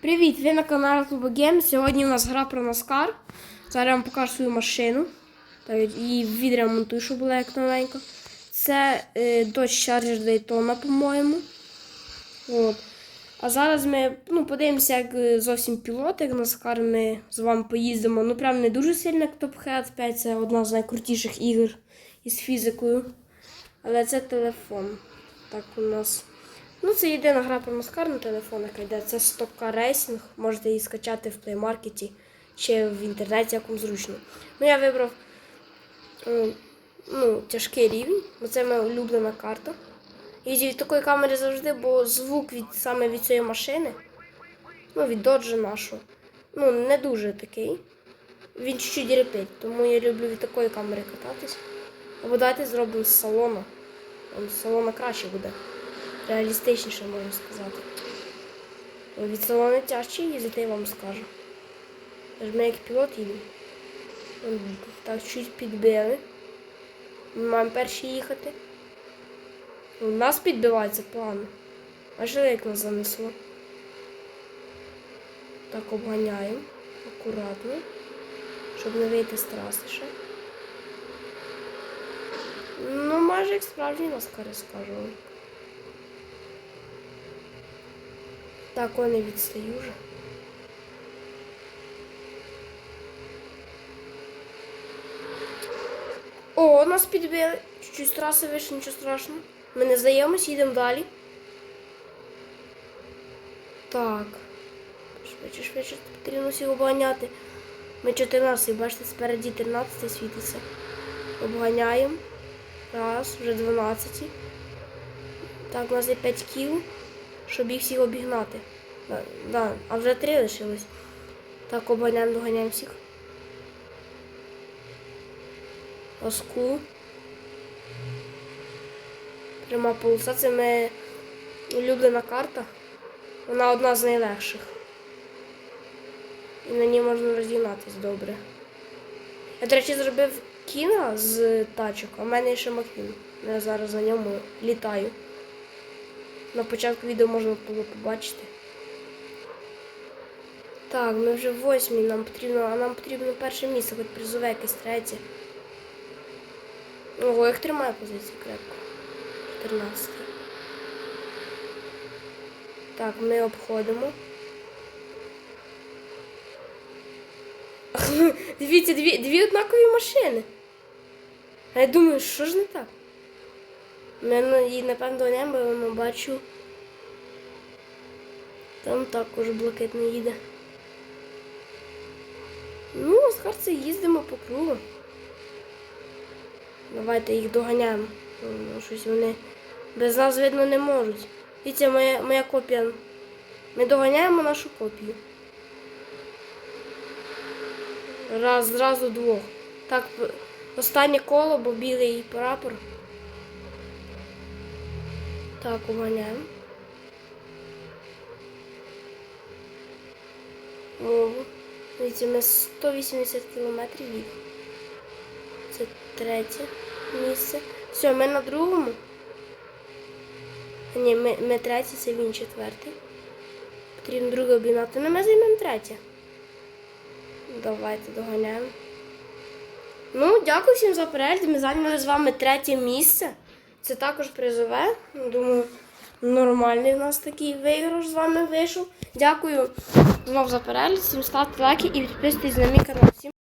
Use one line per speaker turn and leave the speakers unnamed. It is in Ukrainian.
Привіт! Ви на каналі Клубогем. Сьогодні у нас гра про Наскар. Зараз я вам покажу свою машину. Її відремонтую, щоб була як новенька. Це е, Dodge Charger Daytona, по-моєму. От. А зараз ми ну, подивимося, як е, зовсім пілот, як Наскар ми з вами поїздимо. Ну, прям не дуже сильно, як Top Hat 5. Це одна з найкрутіших ігор із фізикою. Але це телефон. Так у нас. Ну, це єдина гра про Маскар на телефонах йде. Це Stock Racing. Можете її скачати в Market чи в інтернеті, як вам зручно. Ну, я вибрав е, ну, тяжкий рівень, бо це моя улюблена карта. І від такої камери завжди, бо звук від, саме від цієї машини, ну, від доджа нашого, ну, не дуже такий. Він чуть-чуть репить, тому я люблю від такої камери кататись. Або давайте зробимо з салону. Салона краще буде. Реалістичніше, можна сказати. Від салону тяжче їздити, я вам скажу. Тож ми як пілот їдемо. Так, чуть підбили. Ми маємо перші їхати. У нас підбивається погано. А що як нас занесло? Так, обганяємо. Акуратно. Щоб не вийти з траси ще. Ну, майже як справжній наскари скажу. вам. Так, о, не відстаю вже. О, нас підбили. Чуть-чуть з траси вийшли, нічого страшного. Ми не здаємось, їдемо далі. Так. Швидше, швидше, потрібно всіх обганяти. Ми 14, бачите, спереді 13 світиться. Обганяємо. Раз, вже 12. Так, у нас є 5 кіл, щоб їх всіх обігнати. Да, да, а вже 3 лишилось. Так, обганяємо, доганяємо всіх. Оску. Пряма полоса. Це моя улюблена карта. Вона одна з найлегших. І на ній можна розігнатись добре. Я, до речі, зробив кіно з тачок, а в мене ще Маквін. Я зараз на ньому літаю. На початку відео можна було побачити. Так, ми вже в восьмій, нам потрібно, а нам потрібно перше місце, хоч призове якесь третє. Ого, як тримає позицію крепко. 14. Так, ми обходимо. Дивіться, дві, дві однакові машини. А я думаю, що ж не так? Мене і напевно небо я бачу. Там також блакитний їде. Ну, з карці їздимо по кругу. Давайте їх доганяємо. Ну, Щось вони без нас видно не можуть. Дивіться, моя, моя копія. Ми доганяємо нашу копію. Раз, зразу двох. Так, останнє коло, бо білий прапор. Так, уганяємо. О, дивіться, ми 180 кілометрів від. Це третє місце. Все, ми на другому. Ні, ми, ми третє, це він четвертий. Потрібно друге обігнати. Ну, ми займемо третє. Давайте доганяємо. Ну, дякую всім за перегляд. Ми зайняли з вами третє місце. Це також призове. Думаю, нормальний у нас такий виграш з вами вийшов. Дякую знов за перегляд. Всім ставте лайки і підписуйтесь на мій канал.